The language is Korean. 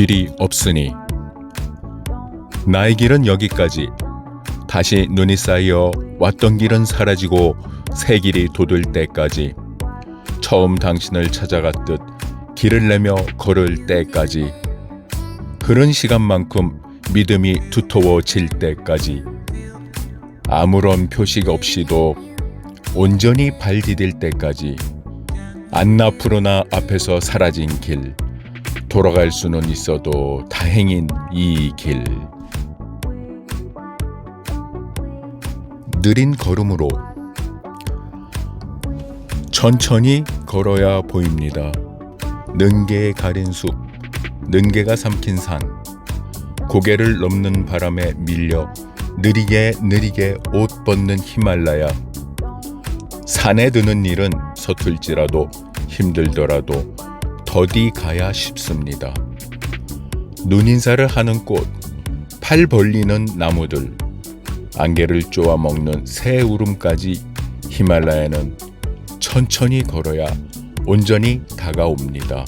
길이 없으니. 나의 길은 여기까지. 다시 눈이 쌓여 왔던 길은 사라지고 새 길이 돋을 때까지. 처음 당신을 찾아갔듯 길을 내며 걸을 때까지. 그런 시간만큼 믿음이 두터워질 때까지. 아무런 표식 없이도 온전히 발 디딜 때까지. 안나 푸르나 앞에서 사라진 길 돌아갈 수는 있어도 다행인 이 길. 느린 걸음으로 천천히 걸어야 보입니다. 능계에 가린 숲, 능계가 삼킨 산, 고개를 넘는 바람에 밀려 느리게 느리게 옷 벗는 히말라야. 산에 드는 일은 서툴지라도 힘들더라도 더디 가야 쉽습니다. 눈인사를 하는 꽃, 팔 벌리는 나무들, 안개를 쪼아 먹는 새 울음까지 히말라야는 천천히 걸어야 온전히 다가옵니다.